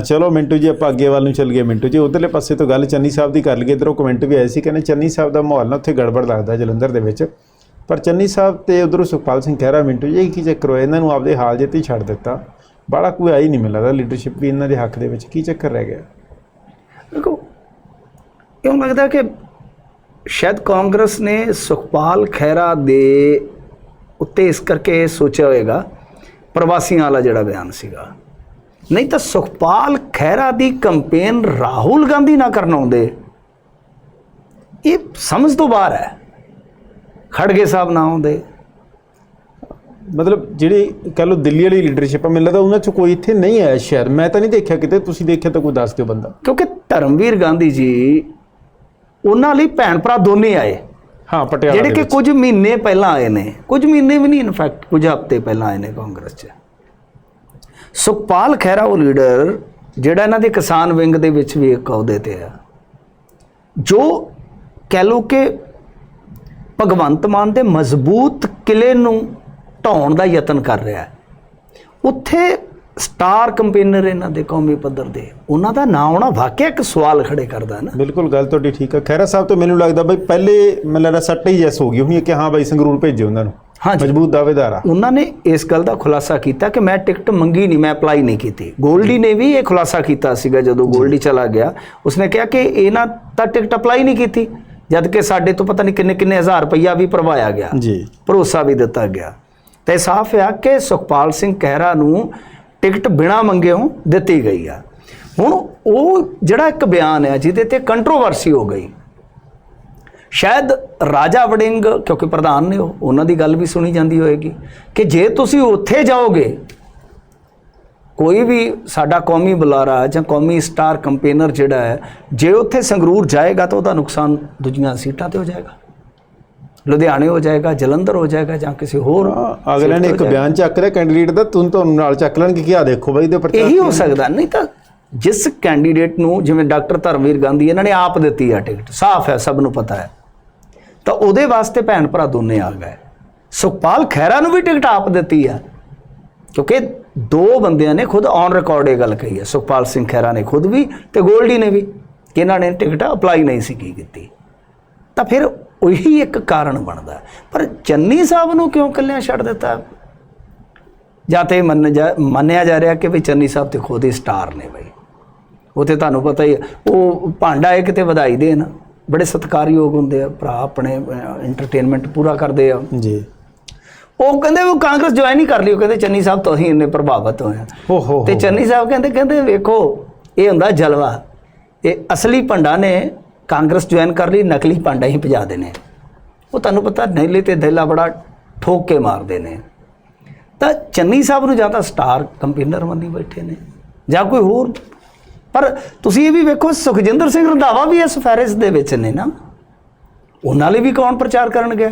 ਚਲੋ ਮਿੰਟੂ ਜੀ, ਆਪਾਂ ਅੱਗੇ ਵੱਲ ਨੂੰ ਚੱਲ ਗਏ। ਮਿੰਟੂ ਜੀ, ਉਧਰਲੇ ਪਾਸੇ ਤੋਂ ਗੱਲ ਚੰਨੀ ਸਾਹਿਬ ਦੀ ਕਰ ਲਈਏ। ਇਧਰੋਂ ਕਮੈਂਟ ਵੀ ਆਏ ਸੀ, ਕਹਿੰਦੇ ਚੰਨੀ ਸਾਹਿਬ ਦਾ ਮਾਹੌਲ ਨਾ ਉੱਥੇ ਗੜਬੜ ਲੱਗਦਾ ਜਲੰਧਰ ਦੇ ਵਿੱਚ। ਪਰ ਚੰਨੀ ਸਾਹਿਬ ਤੇ ਉਧਰੋਂ ਸੁਖਪਾਲ ਸਿੰਘ ਖਹਿਰਾ, ਮਿੰਟੂ ਜੀ ਕੀ ਚੱਕਰ ਹੋਇਆ? ਇਹਨਾਂ ਨੂੰ ਆਪਦੇ ਹਾਲ ਜਿੱਤੇ ਹੀ ਛੱਡ ਦਿੱਤਾ। ਬੜਾ ਕੋਈ ਆਈ ਨਹੀਂ ਮਿਲਦਾ ਲੀਡਰਸ਼ਿਪ ਵੀ ਇਹਨਾਂ ਦੇ ਹੱਕ ਦੇ ਵਿੱਚ ਕੀ ਚੱਕਰ ਰਹਿ ਗਿਆ? ਦੇਖੋ, ਇਉਂ ਲੱਗਦਾ ਕਿ ਸ਼ਾਇਦ ਕਾਂਗਰਸ ਨੇ ਸੁਖਪਾਲ ਖਹਿਰਾ ਦੇ ਉੱਤੇ ਇਸ ਕਰਕੇ ਸੋਚਿਆ ਹੋਵੇਗਾ ਪ੍ਰਵਾਸੀਆਂ ਵਾਲਾ ਜਿਹੜਾ ਬਿਆਨ ਸੀਗਾ। ਨਹੀਂ ਤਾਂ ਸੁਖਪਾਲ ਖਹਿਰਾ ਦੀ ਕੰਪੇਨ ਰਾਹੁਲ ਗਾਂਧੀ ਨਾ ਕਰਨ ਆਉਂਦੇ। ਇਹ ਸਮਝ ਤੋਂ ਬਾਹਰ ਹੈ। ਖੜਗੇ ਸਾਹਿਬ ਨਾ ਆਉਂਦੇ। ਮਤਲਬ ਜਿਹੜੀ ਕਹ ਲਓ ਦਿੱਲੀ ਵਾਲੀ ਲੀਡਰਸ਼ਿਪ ਆ ਮੈਨੂੰ ਲੱਗਦਾ ਉਹਨਾਂ ਚ ਕੋਈ ਇੱਥੇ ਨਹੀਂ ਆਇਆ ਸ਼ਾਇਦ। ਮੈਂ ਤਾਂ ਨਹੀਂ ਦੇਖਿਆ ਕਿਤੇ ਤੁਸੀਂ ਦੇਖਿਆ ਤਾਂ ਕੋਈ ਦੱਸ ਦਿਓ ਬੰਦਾ। ਕਿਉਂਕਿ ਧਰਮਵੀਰ ਗਾਂਧੀ ਜੀ ਉਹਨਾਂ ਲਈ ਭੈਣ ਭਰਾ ਦੋਨੇ ਆਏ। ਹਾਂ ਪਟਿਆਲਾ ਜਿਹੜੇ ਕਿ। ਕੁਝ ਮਹੀਨੇ ਪਹਿਲਾਂ ਆਏ ਨੇ। ਕੁਝ ਮਹੀਨੇ ਵੀ ਨਹੀਂ ਇਨਫੈਕਟ ਕੁਝ ਹਫ਼ਤੇ ਪਹਿਲਾਂ ਆਏ ਨੇ ਕਾਂਗਰਸ 'ਚ। ਸੁਖਪਾਲ ਖਹਿਰਾ ਉਹ ਲੀਡਰ ਜਿਹੜਾ ਇਹਨਾਂ ਦੇ ਕਿਸਾਨ ਵਿੰਗ ਦੇ ਵਿੱਚ ਵੀ ਇੱਕ ਅਹੁਦੇ ਤੇ ਆ, ਜੋ ਕਹਿ ਲੋ ਕਿ ਭਗਵੰਤ ਮਾਨ ਦੇ ਮਜ਼ਬੂਤ ਕਿਲੇ ਨੂੰ ਢਾਉਣ ਦਾ ਯਤਨ ਕਰ ਰਿਹਾ ਹੈ। ਉੱਥੇ ਸਟਾਰ ਕੰਪੇਨਰ ਇਹਨਾਂ ਦੇ ਕੌਮੀ ਪੱਧਰ ਦੇ, ਉਹਨਾਂ ਦਾ ਨਾਂ ਆਉਣਾ ਵਾਕਿਆ ਇੱਕ ਸਵਾਲ ਖੜੇ ਕਰਦਾ ਨਾ। ਬਿਲਕੁਲ, ਗੱਲ ਤੁਹਾਡੀ ਠੀਕ ਹੈ ਖੈਰਾ ਸਾਹਿਬ ਤੋਂ ਮੈਨੂੰ ਲੱਗਦਾ ਬਈ ਪਹਿਲੇ ਮੈਨੂੰ ਲੱਗਦਾ ਸੱਟ ਹੀ ਜੈਸ ਹੋ ਗਈ ਹੋਣੀ ਕਿ ਹਾਂ ਬਾਈ ਸੰਗਰੂਰ ਭੇਜੇ ਉਹਨਾਂ ਨੂੰ। ਹਾਂਜੀ। ਮਜ਼ਬੂਤ ਦਾਅਵੇਦਾਰ ਆ। ਉਹਨਾਂ ਨੇ ਇਸ ਗੱਲ ਦਾ ਖੁਲਾਸਾ ਕੀਤਾ ਕਿ ਮੈਂ ਟਿਕਟ ਮੰਗੀ ਨਹੀਂ ਮੈਂ ਅਪਲਾਈ ਨਹੀਂ ਕੀਤੀ। ਗੋਲਡੀ ਨੇ ਵੀ ਇਹ ਖੁਲਾਸਾ ਕੀਤਾ ਸੀਗਾ ਜਦੋਂ ਗੋਲਡੀ ਚਲਾ ਗਿਆ। ਉਸਨੇ ਕਿਹਾ ਕਿ ਇਹਨਾਂ ਤਾਂ ਟਿਕਟ ਅਪਲਾਈ ਨਹੀਂ ਕੀਤੀ ਜਦ ਕਿ ਸਾਡੇ ਤੋਂ ਪਤਾ ਨਹੀਂ ਕਿੰਨੇ ਕਿੰਨੇ ਹਜ਼ਾਰ ਰੁਪਈਆ ਵੀ ਭਰਵਾਇਆ ਗਿਆ। ਜੀ। ਭਰੋਸਾ ਵੀ ਦਿੱਤਾ ਗਿਆ। ਤੇ ਸਾਫ਼ ਆ ਕਿ ਸੁਖਪਾਲ ਸਿੰਘ ਖਹਿਰਾ ਨੂੰ ਟਿਕਟ ਬਿਨਾ ਮੰਗਿਓ ਦਿੱਤੀ ਗਈ ਆ। ਹੁਣ ਉਹ ਜਿਹੜਾ ਇੱਕ ਬਿਆਨ ਹੈ ਜਿਹਦੇ ਤੇ ਕੰਟਰੋਵਰਸੀ ਹੋ ਗਈ। ਸ਼ਾਇਦ ਰਾਜਾ ਵੜਿੰਗ ਕਿਉਂਕਿ ਪ੍ਰਧਾਨ ਨੇ ਉਹ ਉਹਨਾਂ ਦੀ ਗੱਲ ਵੀ ਸੁਣੀ ਜਾਂਦੀ ਹੋਏਗੀ ਕਿ ਜੇ ਤੁਸੀਂ ਉੱਥੇ ਜਾਓਗੇ ਕੋਈ ਵੀ ਸਾਡਾ ਕੌਮੀ ਬੁਲਾਰਾ ਜਾਂ ਕੌਮੀ ਸਟਾਰ ਕੰਪੇਨਰ ਜਿਹੜਾ ਹੈ ਜੇ ਉੱਥੇ ਸੰਗਰੂਰ ਜਾਏਗਾ ਤਾਂ ਉਹਦਾ ਨੁਕਸਾਨ ਦੂਜੀਆਂ ਸੀਟਾਂ ਤੇ ਹੋ ਜਾਏਗਾ। ਲੁਧਿਆਣੇ ਹੋ ਜਾਏਗਾ ਜਲੰਧਰ ਹੋ ਜਾਏਗਾ ਜਾਂ ਕਿਸੇ ਹੋਰ ਅਗਲੇ ਨੇ ਇੱਕ ਬਿਆਨ ਚੱਕ ਲਿਆ ਕੈਂਡੀਡੇਟ ਦਾ ਤੁਮ ਤੁਹਾਨੂੰ ਨਾਲ ਚੱਕ ਲੈਣਗੇ ਕਿ ਆ ਦੇਖੋ ਬਾਈ ਦੇ ਪ੍ਰਚਾਰ ਇਹੀ ਹੋ ਸਕਦਾ ਨਹੀਂ ਤਾਂ ਜਿਸ ਕੈਂਡੀਡੇਟ ਨੂੰ ਜਿਵੇਂ ਡਾਕਟਰ ਧਰਮਵੀਰ ਗਾਂਧੀ ਇਹਨਾਂ ਨੇ ਆਪ ਦਿੱਤੀ ਆ ਟਿਕਟ, ਸਾਫ਼ ਹੈ, ਸਭ ਨੂੰ ਪਤਾ ਹੈ। ਤਾਂ ਉਹਦੇ ਵਾਸਤੇ ਭੈਣ ਭਰਾ ਦੋਨੇ ਆ ਗਏ। ਸੁਖਪਾਲ ਖਹਿਰਾ ਨੂੰ ਵੀ ਟਿਕਟ ਆਪ ਦਿੱਤੀ ਆ, ਕਿਉਂਕਿ ਦੋ ਬੰਦਿਆਂ ਨੇ ਖੁਦ ਔਨ ਰਿਕਾਰਡ ਇਹ ਗੱਲ ਕਹੀ ਹੈ ਸੁਖਪਾਲ ਸਿੰਘ ਖਹਿਰਾ ਨੇ ਖੁਦ ਵੀ ਤੇ ਗੋਲਡੀ ਨੇ ਵੀ ਕਿ ਇਹਨਾਂ ਨੇ ਟਿਕਟ ਅਪਲਾਈ ਨਹੀਂ ਸੀ ਕੀ ਕੀਤੀ। ਤਾਂ ਫਿਰ ਉਹੀ ਇੱਕ ਕਾਰਨ ਬਣਦਾ ਪਰ ਚੰਨੀ ਸਾਹਿਬ ਨੂੰ ਕਿਉਂ ਇਕੱਲਿਆਂ ਛੱਡ ਦਿੱਤਾ? ਜਾਂ ਤੇ ਮੰਨ ਜਾ ਮੰਨਿਆ ਜਾ ਰਿਹਾ ਕਿ ਵੀ ਚੰਨੀ ਸਾਹਿਬ ਤੇ ਖੁਦ ਹੀ ਸਟਾਰ ਨੇ ਬਈ। ਉਹ ਤੇ ਤੁਹਾਨੂੰ ਪਤਾ ਹੀ ਉਹ ਭਾਂਡਾ ਹੈ ਕਿਤੇ ਵਧਾਈ ਦੇਣ ਬੜੇ ਸਤਿਕਾਰਯੋਗ ਹੁੰਦੇ ਆ ਭਰਾ ਆਪਣੇ ਐਂਟਰਟੇਨਮੈਂਟ ਪੂਰਾ ਕਰਦੇ ਆ। ਜੀ। ਉਹ ਕਹਿੰਦੇ ਉਹ ਕਾਂਗਰਸ ਜੁਆਇਨ ਹੀ ਕਰ ਲਈ ਉਹ ਕਹਿੰਦੇ ਚੰਨੀ ਸਾਹਿਬ ਤੋਂ ਅਸੀਂ ਇੰਨੇ ਪ੍ਰਭਾਵਿਤ ਹੋਏ ਆ। ਹੋ ਹੋ ਤੇ ਚੰਨੀ ਸਾਹਿਬ ਕਹਿੰਦੇ ਕਹਿੰਦੇ ਵੇਖੋ ਇਹ ਹੁੰਦਾ ਜਲਵਾ ਇਹ ਅਸਲੀ ਭੰਡਾ ਨੇ ਕਾਂਗਰਸ ਜੁਆਇਨ ਕਰ ਲਈ ਨਕਲੀ ਭਾਂਡਾ ਹੀ ਭਜਾ ਦੇਣੇ। ਉਹ ਤੁਹਾਨੂੰ ਪਤਾ ਨਹਿਲੇ ਤੇ ਦਹਿਲਾ ਬੜਾ ਠੋਕ ਕੇ ਮਾਰਦੇ ਨੇ। ਤਾਂ ਚੰਨੀ ਸਾਹਿਬ ਨੂੰ ਜਾਂ ਤਾਂ ਸਟਾਰ ਕੰਪੇਨਰ ਮੰਨੀ ਬੈਠੇ ਨੇ ਜਾਂ ਕੋਈ ਹੋਰ ਪਰ ਤੁਸੀਂ ਇਹ ਵੀ ਵੇਖੋ, ਸੁਖਜਿੰਦਰ ਸਿੰਘ ਰੰਧਾਵਾ ਵੀ ਇਸ ਫੈਰਿਸ ਦੇ ਵਿੱਚ ਨੇ ਨਾ। ਉਹਨਾਂ ਲਈ ਵੀ ਕੌਣ ਪ੍ਰਚਾਰ ਕਰਨ ਗਿਆ?